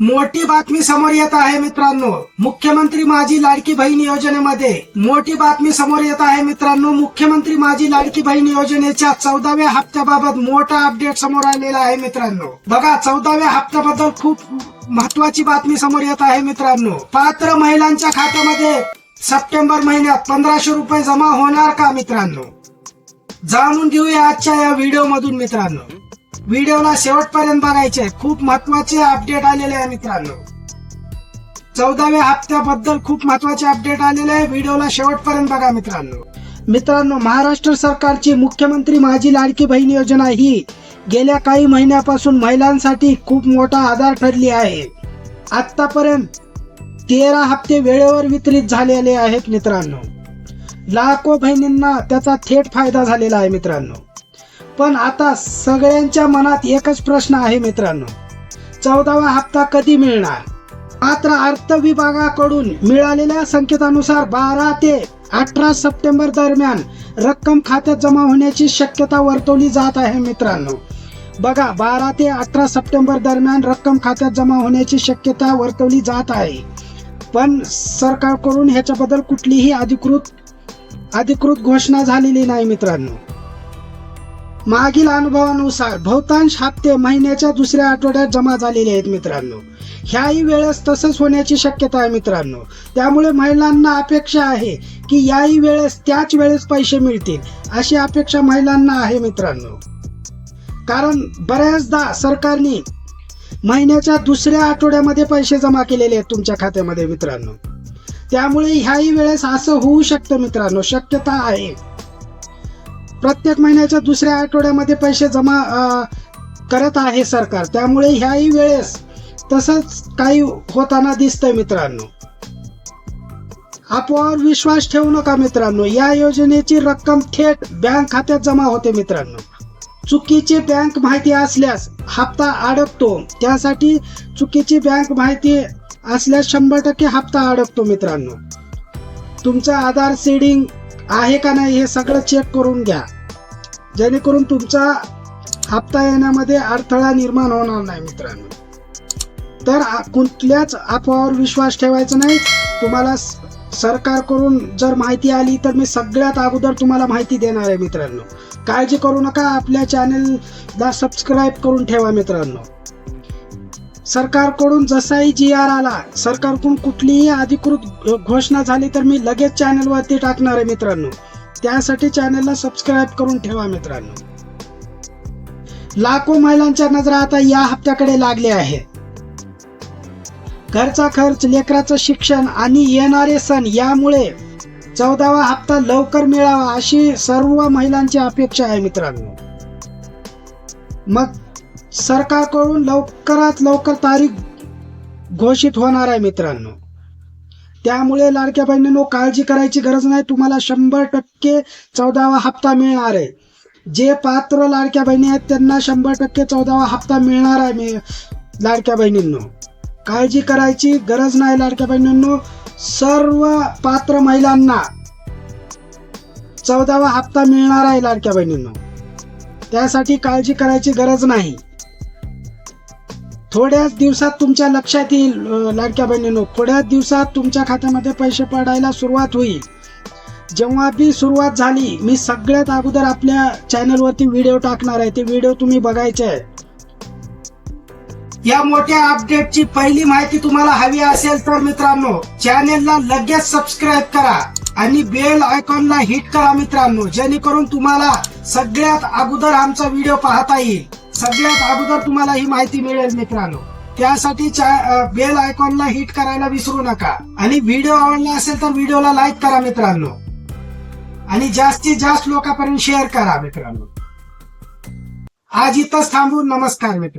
मोठी बातमी समोर येत आहे मित्रांनो. मुख्यमंत्री माझी लाडकी बहीण योजनेमध्ये मोठी बातमी समोर येत आहे मित्रांनो. मुख्यमंत्री माझी लाडकी बहीण योजनेच्या चौदाव्या हप्त्याबाबत मोठा अपडेट समोर आलेला आहे मित्रांनो. बघा चौदाव्या हप्त्याबद्दल खूप महत्वाची बातमी समोर येत आहे मित्रांनो. पात्र महिलांच्या खात्यामध्ये सप्टेंबर महिन्यात पंधराशे रुपये जमा होणार का मित्रांनो? जाणून घेऊया आजच्या या व्हिडिओ मधून मित्रांनो. व्हिडिओला शेवटपर्यंत बघायचे. खूप महत्त्वाचे अपडेट आलेले आहे मित्रांनो. चौदाव्या हप्त्याबद्दल खूप महत्त्वाचे अपडेट आलेले आहे. व्हिडिओला शेवटपर्यंत बघा मित्रांनो. मित्रांनो महाराष्ट्र सरकारची मुख्यमंत्री माझी लाडकी बहीण योजना ही गेल्या काही महिन्यापासून महिलांसाठी खूप मोठा आधार ठरली आहे. आतापर्यंत तेरा हप्ते वेळेवर वितरित झालेले आहेत मित्रांनो. लाखो बहिणींना त्याचा थेट फायदा झालेला आहे मित्रांनो. पण आता सगळ्यांच्या मनात एकच प्रश्न आहे मित्रांनो. चौदावा हप्ता कधी मिळणार? मात्र अर्थ विभागाकडून मिळालेल्या संकेतानुसार बारा ते अठरा सप्टेंबर दरम्यान रक्कम खात्यात जमा होण्याची शक्यता वर्तवली जात आहे मित्रांनो. बघा बारा ते अठरा सप्टेंबर दरम्यान रक्कम खात्यात जमा होण्याची शक्यता वर्तवली जात आहे. पण सरकारकडून ह्याच्याबद्दल कुठलीही अधिकृत अधिकृत घोषणा झालेली नाही मित्रांनो. मागील अनुभवानुसार बहुतांश हप्ते महिन्याच्या दुसऱ्या आठवड्यात जमा झालेले आहेत मित्रांनो. ह्याही वेळेस तसंच होण्याची शक्यता आहे मित्रांनो. त्यामुळे महिलांना अपेक्षा आहे की याही वेळेस त्याच वेळेस पैसे मिळतील अशी अपेक्षा महिलांना आहे मित्रांनो. कारण बऱ्याचदा सरकारने महिन्याच्या दुसऱ्या आठवड्यामध्ये पैसे जमा केलेले आहेत तुमच्या खात्यामध्ये मित्रांनो. त्यामुळे ह्याही वेळेस असं होऊ शकतं मित्रांनो. शक्यता आहे. प्रत्येक महिन्याच्या दुसऱ्या आठवड्यामध्ये पैसे जमा करत आहे सरकार. त्यामुळे ह्याही वेळेस तसंच काही होताना दिसतंय मित्रांनो. अफवावर विश्वास ठेवू नका मित्रांनो. या योजनेची रक्कम थेट बँक खात्यात जमा होते मित्रांनो. चुकीची बँक माहिती असल्यास हप्ता अडकतो. त्यासाठी चुकीची बँक माहिती असल्यास शंभर टक्के हप्ता अडकतो मित्रांनो. तुमचा आधार सीडिंग आहे का नाही हे सगळं चेक करून घ्या. जेणेकरून तुमचा हप्ता येण्यामध्ये अडथळा निर्माण होणार नाही मित्रांनो. तर कुठल्याच अफवावर विश्वास ठेवायचा नाही. तुम्हाला सरकारकडून जर माहिती आली तर मी सगळ्यात अगोदर तुम्हाला माहिती देणार आहे मित्रांनो. काळजी करू नका. आपल्या चॅनलला सबस्क्राईब करून ठेवा मित्रांनो. सरकारकडून जसाही जी आर आला सरकारकडून कुठलीही अधिकृत घोषणा झाली तर मी लगेच चॅनलवरती टाकणार आहे मित्रांनो. त्यासाठी चॅनलला सबस्क्राईब करून ठेवा मित्रांनो. लाखो महिलांच्या नजरा आता या हप्त्याकडे लागल्या आहे घरचा खर्च लेकराचं शिक्षण आणि येणारे सण यामुळे चौदावा हप्ता लवकर मिळावा अशी सर्व महिलांची अपेक्षा आहे मित्रांनो. मग सरकारकडून लवकरात लवकर तारीख घोषित होणार आहे मित्रांनो. त्यामुळे लाडक्या बहिणींनो काळजी करायची गरज नाही. तुम्हाला शंभर टक्के चौदावा हप्ता मिळणार आहे. जे पात्र लाडक्या बहिणी आहेत त्यांना शंभर टक्के चौदावा हप्ता मिळणार आहे मी लाडक्या बहिणींनो. काळजी करायची गरज नाही लाडक्या बहिणींनो. सर्व पात्र महिलांना चौदावा हप्ता मिळणार आहे लाडक्या बहिणींनो. त्यासाठी काळजी करायची गरज नाही. थोड्याच दिवसात तुमच्या लक्षात येईल लाडक्या बहिणींनो. थोड्याच दिवसात तुमच्या खात्यामध्ये पैसे पडायला सुरुवात होईल. जेव्हा बी सुरुवात झाली मी सगळ्यात अगोदर आपल्या चॅनलवरती व्हिडिओ टाकणार आहे. ते व्हिडिओ तुम्ही बघायचे आहे या मोठ्या अपडेटची पहिली माहिती तुम्हाला हवी असेल तर मित्रांनो चॅनेलला लगेच सबस्क्राईब करा आणि बेल आयकॉनला हिट करा मित्रांनो जेणेकरून तुम्हाला सगळ्यात अगोदर आमचा व्हिडिओ पाहता येईल. सगळ्यात अगोदर तुम्हाला ही माहिती मिळेल मित्रांनो. त्यासाठी बेल आयकॉनला हिट करायला विसरू नका. आणि व्हिडिओ आवडला असेल तर व्हिडिओला लाईक करा मित्रांनो. आणि जास्तीत जास्त लोकांपर्यंत शेअर करा मित्रांनो. आज इथंच थांबून नमस्कार मित्र